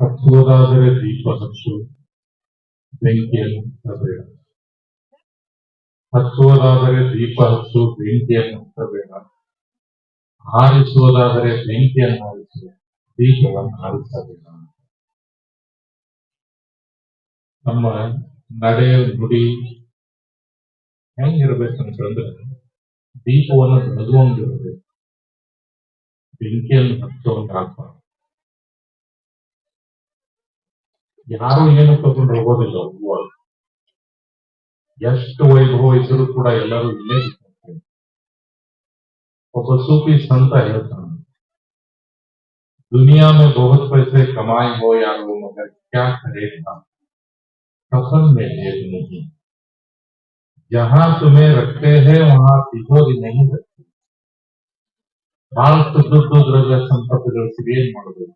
ಹಚ್ಚುವುದಾದರೆ ದೀಪ ಹಚ್ಚು ಬೆಂಕಿಯನ್ನು ಹಚ್ಚಬೇಡ ಹಚ್ಚುವುದಾದರೆ ದೀಪ ಹಚ್ಚು ಬೆಂಕಿಯನ್ನು ಹಚ್ಚಬೇಡ ಆರಿಸುವುದಾದರೆ ಬೆಂಕಿಯನ್ನು ಆರಿಸು ದೀಪವನ್ನು ಆರಿಸಬೇಡ ನಮ್ಮ ನಡೆ ನುಡಿ ಹೆಂಗಿರ್ಬೇಕಂತಂದ್ರೆ ದೀಪವನ್ನು ಬೆಳೆದುಕೊಂಡಿರ್ಬೇಕು ಬೆಂಕಿಯನ್ನು ಹಚ್ಚುವಂಗ ಯಾರು ಏನು ತಗೊಂಡು ಹೋಗೋದಿಲ್ಲ ಎಷ್ಟು ವೈಭವ ಇದ್ರೂ ಕೂಡ ಎಲ್ಲರೂ ಇಲ್ಲೇ ಒಬ್ಬ ಸೂಫಿ ಸಂತ ಹೇಳ್ತಾನೆ दुनिया में बहुत पैसे कमाए हो यार वो मगर क्या करेगा कफन में भेद नहीं जहाँ तुम्हें रखते हैं वहाँ तिजोरी नहीं रखते ಭಾರತ ದುಡ್ಡು ದ್ರವ್ಯ ಸಂಪತ್ತುಗಳು ಸಿರಿಯನ್ ಮಾಡಬೇಕು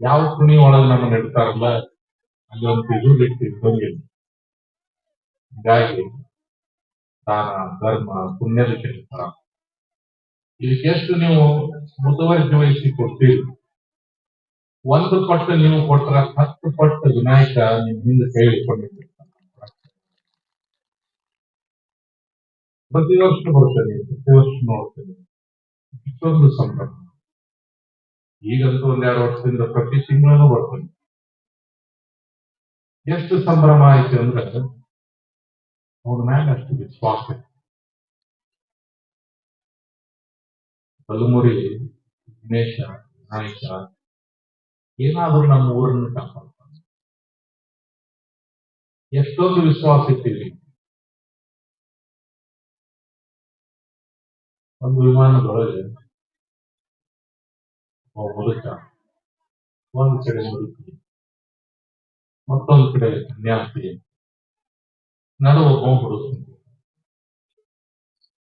ಯಾವ ಕುಣಿ ಒಳಗೆ ನಮ್ಮನ್ನ ಅಲ್ಲಿ ಒಂದು ತಿಜೋರಿ ಇಟ್ಟಿದ್ದಂಗೆ. ಹೀಗಾಗಿ ದಾನ, ಧರ್ಮ, ಪುಣ್ಯದ ಕೆಲಸ ಇದಕ್ಕೆಷ್ಟು ನೀವು ಮುತುವರ್ಜಿ ವಹಿಸಿ ಕೊಡ್ತೀರಿ? ಒಂದು ಪಟ್ಟು ನೀವು ಕೊಟ್ಟರೆ ಹತ್ತು ಪಟ್ಟು ವಿನಾಯಕ ನಿಮ್ಮ ಹಿಂದೆ ಕೈ ಹಿಡ್ಕೊಂಡಿರ್ತಾನೆ ಪ್ರತಿ ವರ್ಷ ಬರ್ತೇನೆ ಪ್ರತಿ ವರ್ಷ ನೋಡ್ತೇನೆ. ಇಷ್ಟೊಂದು ಸಂಭ್ರಮ ಈಗಂತೂ ಒಂದೆರಡು ವರ್ಷದಿಂದ ಪ್ರತಿ ತಿಂಗಳು ಬರ್ತೇನೆ ಎಷ್ಟು ಸಂಭ್ರಮ ಆಯ್ತು ಅಂದ್ರೆ ಅವನ ಮ್ಯಾಲ ಅಷ್ಟು ವಿಶ್ವಾಸ ಇತ್ತು. ಬಲಮುರಿ ದಿನೇಶ ನಾಯಕ ಏನಾದ್ರೂ ನಮ್ಮ ಊರನ್ನು ಕಾಪಾಡ್ತಾನೆ ಎಷ್ಟೊಂದು ವಿಶ್ವಾಸ ಇಟ್ಟಿವಿ ಒಂದು ವಿಮಾನದೊಳಗೆ ಮುದುಕ ಒಂದು ಕಡೆ ಮುದುಕಿ ಮತ್ತೊಂದು ಕಡೆ ಕನ್ಯಾಸ್ತ್ರಿ ನಡುವ ಹೋಗ್ಬಿಡುತ್ತೆ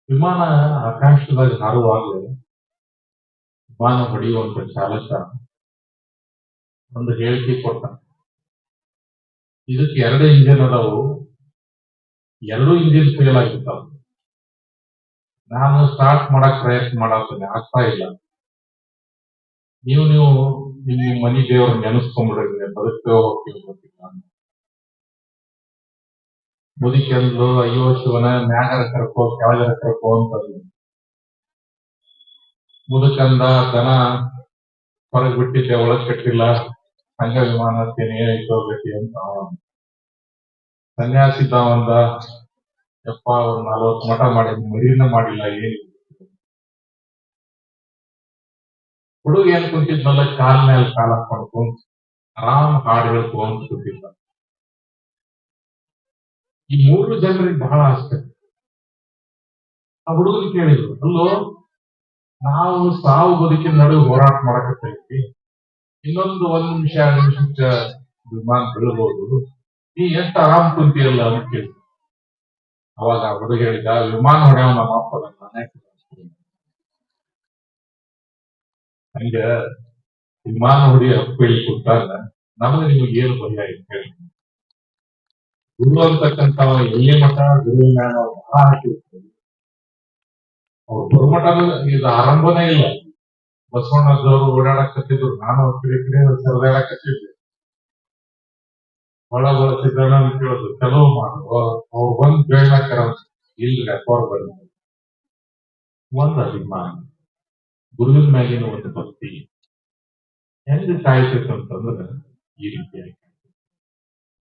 ವಿಮಾನ ಆಕಾಶದಾಗ ಹಾರುವಾಗಲೇ ವಿಮಾನ ಹೊಡೆಯುವಂತ ಚಾಲಕ ಒಂದು ಹೇಳಿಕೆ ಕೊಟ್ಟ. ಇದಕ್ಕೆ ಎರಡು ಇಂಜಿನ್ ಅದಾವು. ಎರಡು ಇಂಜಿನ್ ಫೇಲ್ ಆಗಿರ್ತಾವ. ನಾನು ಸ್ಟಾರ್ಟ್ ಮಾಡಕ್ ಪ್ರಯತ್ನ ಮಾಡತ್ತೇನೆ ಆಗ್ತಾ ಇಲ್ಲ. ನೀವು ನೀವು ಇಲ್ಲಿ ಮನಿ ದೇವ್ರ ನೆನೆಸ್ಕೊಂಡ್ಬಿಡ್ರಿ ಬದುಕೋ. ಮುದುಕೆಂದು ಅಯ್ಯೋ, ಶಿವನ ಮ್ಯಾಗರ ಕರ್ಕೋ, ಕೆಳಗರ ಕರ್ಕೋ ಅಂತಂದು ಮುದುಕಂದ ದನ ಹೊರಗೆ ಬಿಟ್ಟಿದ್ದೆ, ಒಳಗ್ ಕಟ್ಟಿಲ್ಲ ಹಂಗ ವಿಮಾನ ಏನಾಯ್ತೋ ಅಂತ ಅವ. ಸನ್ಯಾಸಿ ತಾವಂದ ಯಪ್ಪ ಒಂದ್ ನಲ್ವತ್ತು ಮಠ ಮಾಡಿ ಮರಿನ ಮಾಡಿಲ್ಲ ಏನಿಲ್ಲ ಹುಡುಗ ಏನ್ ಕುಂತಿದ್ನಲ್ಲ ಕಾಲ್ ಮೇಲೆ ಕಾಲ ಹಾಕೊಂಡು ಕುಂತ್ ಆರಾಮ್ ಹಾಡು ಹೇಳ್ಕೊಂತ ಕೂತಿದ್ದ ಈ ಮೂರು ಜನರಿಗೆ ಬಹಳ ಆಸಕ್ತಿ. ಆ ಹುಡುಗನ್ ಕೇಳಿದ್ರು, ಅಲ್ಲೋ, ನಾವು ಸಾವು ಬದುಕಿನ ನಡುವೆ ಹೋರಾಟ ಮಾಡಕತ್ತೈತಿ. ಇನ್ನೊಂದು ಒಂದ್ ನಿಮಿಷ, ಎರಡು ನಿಮಿಷ ವಿಮಾನ ಬೀಳ್ಬೋದು ನೀ ಎಷ್ಟು ಆರಾಮ್ ಕುಂತಿರಲ್ಲ? ಅಂತ ಕೇಳಿದ್ರು. ಅವಾಗ ಹುಡುಗ ಹೇಳಿದ, ವಿಮಾನ ಹೊಡೆಯವ ನಮ್ಮ ಅಪ್ಪ ನಾನೇ ಹಂಗ ವಿಮಾನ ಹಕ್ಕು ಕೊಟ್ಟಾಗ ನಮಗೆ ನಿಮಗೆ ಏನು ಐತೆ ಹೇಳಿ ಗುರು ಅಂತಕ್ಕಂಥವ ಎಲ್ಲಿ ಮಠ ಗುರು ಜ್ಞಾನ ಬಹಳ ಹಾಕಿರ್ತಾರೆ ಅವ್ರು ಗುರುಮಠದ ಇದು ಆರಂಭನೇ ಇಲ್ಲ ಬಸವಣ್ಣದವರು ಓಡಾಡಕತ್ತಿದ್ರು ನಾನು ಕಡೆ ಕಡೆ ಸರಿದಾಡಕತ್ತಿದ್ದೆ ಒಳ ಬಳಸಿದ್ದಣ ಅಂತ ಕೇಳೋದು ಕೆಲವು ಮಾಡುವ ಅವ್ರು ಬಂದು ಬೇಡ ಕರ ಇಲ್ರಿ ಅಪ್ಪ ಬಂದ ಅಭಿಮಾನ ಗುರುವಿನ ಮ್ಯಾಗಿನ ಒಂದು ಭಕ್ತಿ ಹೆಂಗ್ ಕಾಯ್ತೈತೆ ಅಂತಂದ್ರೆ ಈ ರೀತಿಯಾಗಿ